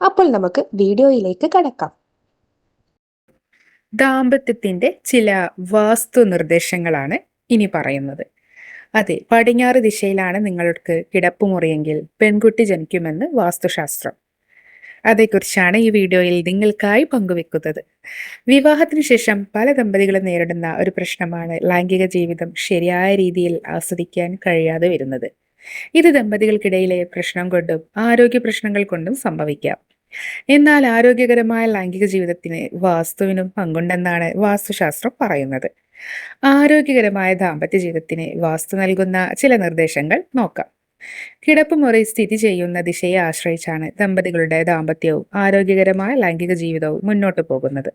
അപ്പോൾ നമുക്ക് വീഡിയോയിലേക്ക് കടക്കാം. ദാമ്പത്യത്തിന്റെ ചില വാസ്തു നിർദ്ദേശങ്ങളാണ് ഇനി പറയുന്നത്. അതെ പടിഞ്ഞാറ് ദിശയിലാണ് നിങ്ങൾക്ക് കിടപ്പുമുറിയെങ്കിൽ പെൺകുട്ടി ജനിക്കുമെന്ന് വാസ്തുശാസ്ത്രം. അതേക്കുറിച്ചാണ് ഈ വീഡിയോയിൽ നിങ്ങൾക്കായി പങ്കുവെക്കുന്നത്. വിവാഹത്തിന് ശേഷം പല ദമ്പതികളും നേരിടുന്ന ഒരു പ്രശ്നമാണ് ലൈംഗിക ജീവിതം ശരിയായ രീതിയിൽ ആസ്വദിക്കാൻ കഴിയാതെ വരുന്നത്. ഇത് ദമ്പതികൾക്കിടയിലെ പ്രശ്നം കൊണ്ടും ആരോഗ്യ പ്രശ്നങ്ങൾ കൊണ്ടും സംഭവിക്കാം. എന്നാൽ ആരോഗ്യകരമായ ലൈംഗിക ജീവിതത്തിന് വാസ്തുവിനും പങ്കുണ്ടെന്നാണ് വാസ്തുശാസ്ത്രം പറയുന്നത്. ആരോഗ്യകരമായ ദാമ്പത്യ ജീവിതത്തിന് വാസ്തു നൽകുന്ന ചില നിർദ്ദേശങ്ങൾ നോക്കാം. കിടപ്പുമുറി സ്ഥിതി ചെയ്യുന്ന ദിശയെ ആശ്രയിച്ചാണ് ദമ്പതികളുടെ ദാമ്പത്യവും ആരോഗ്യകരമായ ലൈംഗിക ജീവിതവും മുന്നോട്ട് പോകുന്നത്.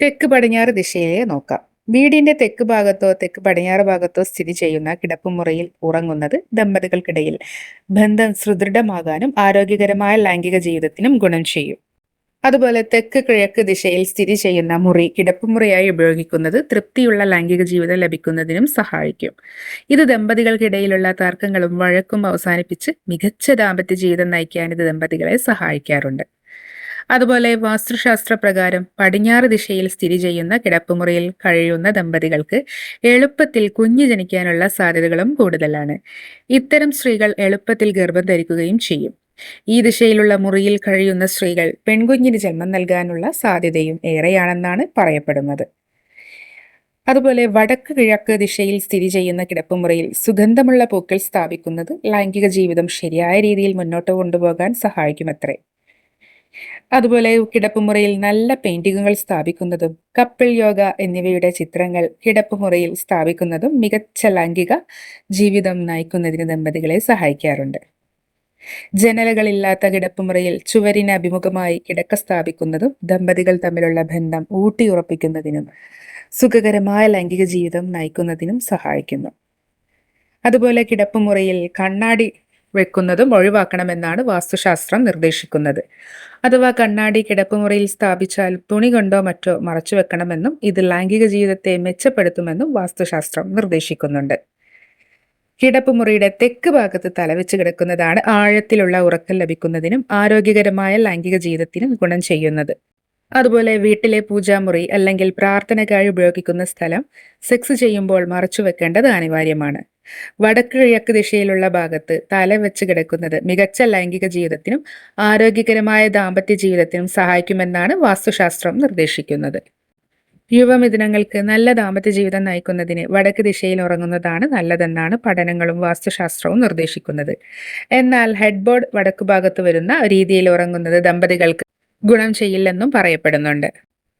തെക്ക് പടിഞ്ഞാറ് ദിശയെ നോക്കാം. വീടിന്റെ തെക്ക് ഭാഗത്തോ തെക്ക് പടിഞ്ഞാറ് ഭാഗത്തോ സ്ഥിതി ചെയ്യുന്ന കിടപ്പുമുറിയിൽ ഉറങ്ങുന്നത് ദമ്പതികൾക്കിടയിൽ. ബന്ധം സുദൃഢമാകാനും ആരോഗ്യകരമായ ലൈംഗിക ജീവിതത്തിനും ഗുണം ചെയ്യും. അതുപോലെ തെക്ക് കിഴക്ക് ദിശയിൽ സ്ഥിതി ചെയ്യുന്ന മുറി കിടപ്പുമുറിയായി ഉപയോഗിക്കുന്നത് തൃപ്തിയുള്ള ലൈംഗിക ജീവിതം ലഭിക്കുന്നതിനും സഹായിക്കും. ഇത് ദമ്പതികൾക്കിടയിലുള്ള തർക്കങ്ങളും വഴക്കും അവസാനിപ്പിച്ച് മികച്ച ദാമ്പത്യ ജീവിതം നയിക്കാൻ ഇത് ദമ്പതികളെ സഹായിക്കാറുണ്ട്. അതുപോലെ വാസ്തുശാസ്ത്ര പ്രകാരം പടിഞ്ഞാറ് ദിശയിൽ സ്ഥിതി ചെയ്യുന്ന കിടപ്പുമുറിയിൽ കഴിയുന്ന ദമ്പതികൾക്ക് എളുപ്പത്തിൽ കുഞ്ഞു ജനിക്കാനുള്ള സാധ്യതകളും കൂടുതലാണ്. ഇത്തരം സ്ത്രീകൾ എളുപ്പത്തിൽ ഗർഭം ധരിക്കുകയും ചെയ്യും. ഈ ദിശയിലുള്ള മുറിയിൽ കഴിയുന്ന സ്ത്രീകൾ പെൺകുഞ്ഞിന് ജന്മം നൽകാനുള്ള സാധ്യതയും ഏറെയാണെന്നാണ് പറയപ്പെടുന്നത്. അതുപോലെ വടക്ക് കിഴക്ക് ദിശയിൽ സ്ഥിതി ചെയ്യുന്ന കിടപ്പുമുറിയിൽ സുഗന്ധമുള്ള പൂക്കൾ സ്ഥാപിക്കുന്നത് ലൈംഗിക ജീവിതം ശരിയായ രീതിയിൽ മുന്നോട്ട് കൊണ്ടുപോകാൻ സഹായിക്കുമത്രേ. അതുപോലെ കിടപ്പുമുറിയിൽ നല്ല പെയിന്റിങ്ങുകൾ സ്ഥാപിക്കുന്നതും കപ്പിൾ യോഗ എന്നിവയുടെ ചിത്രങ്ങൾ കിടപ്പുമുറിയിൽ സ്ഥാപിക്കുന്നതും മികച്ച ലൈംഗിക ജീവിതം നയിക്കുന്നതിന് ദമ്പതികളെ സഹായിക്കാറുണ്ട്. ജനലുകളില്ലാത്ത കിടപ്പുമുറിയിൽ ചുവരിന് അഭിമുഖമായി കിടക്ക സ്ഥാപിക്കുന്നതും ദമ്പതികൾ തമ്മിലുള്ള ബന്ധം ഊട്ടിയുറപ്പിക്കുന്നതിനും സുഖകരമായ ലൈംഗിക ജീവിതം നയിക്കുന്നതിനും സഹായിക്കുന്നു. അതുപോലെ കിടപ്പുമുറിയിൽ കണ്ണാടി വെക്കുന്നതും ഒഴിവാക്കണമെന്നാണ് വാസ്തുശാസ്ത്രം നിർദ്ദേശിക്കുന്നത്. അഥവാ കണ്ണാടി കിടപ്പുമുറിയിൽ സ്ഥാപിച്ചാൽ തുണി കൊണ്ടോ മറ്റോ മറച്ചു വെക്കണമെന്നും ഇത് ലൈംഗിക ജീവിതത്തെ മെച്ചപ്പെടുത്തുമെന്നും വാസ്തുശാസ്ത്രം നിർദ്ദേശിക്കുന്നുണ്ട്. കിടപ്പുമുറിയുടെ തെക്ക് ഭാഗത്ത് തലവെച്ച് കിടക്കുന്നതാണ് ആഴത്തിലുള്ള ഉറക്കം ലഭിക്കുന്നതിനും ആരോഗ്യകരമായ ലൈംഗിക ജീവിതത്തിനും ഗുണം ചെയ്യുന്നത്. അതുപോലെ വീട്ടിലെ പൂജാമുറി അല്ലെങ്കിൽ പ്രാർത്ഥനക്കായി ഉപയോഗിക്കുന്ന സ്ഥലം സെക്സ് ചെയ്യുമ്പോൾ മറച്ചു വെക്കേണ്ടത് അനിവാര്യമാണ്. വടക്ക് കിഴക്ക് ദിശയിലുള്ള ഭാഗത്ത് തല വെച്ച് കിടക്കുന്നത് മികച്ച ലൈംഗിക ജീവിതത്തിനും ആരോഗ്യകരമായ ദാമ്പത്യ ജീവിതത്തിനും സഹായിക്കുമെന്നാണ് വാസ്തുശാസ്ത്രം നിർദ്ദേശിക്കുന്നത്. യുവമിഥുനങ്ങൾക്ക് നല്ല ദാമ്പത്യ ജീവിതം നയിക്കുന്നതിന് വടക്ക് ദിശയിൽ ഉറങ്ങുന്നതാണ് നല്ലതെന്നാണ് പഠനങ്ങളും വാസ്തുശാസ്ത്രവും നിർദ്ദേശിക്കുന്നത്. എന്നാൽ ഹെഡ്ബോർഡ് വടക്കുഭാഗത്ത് വടക്കു ഭാഗത്ത് വരുന്ന രീതിയിൽ ഉറങ്ങുന്നത് ദമ്പതികൾക്ക് ഗുണം ചെയ്യില്ലെന്നും പറയപ്പെടുന്നുണ്ട്.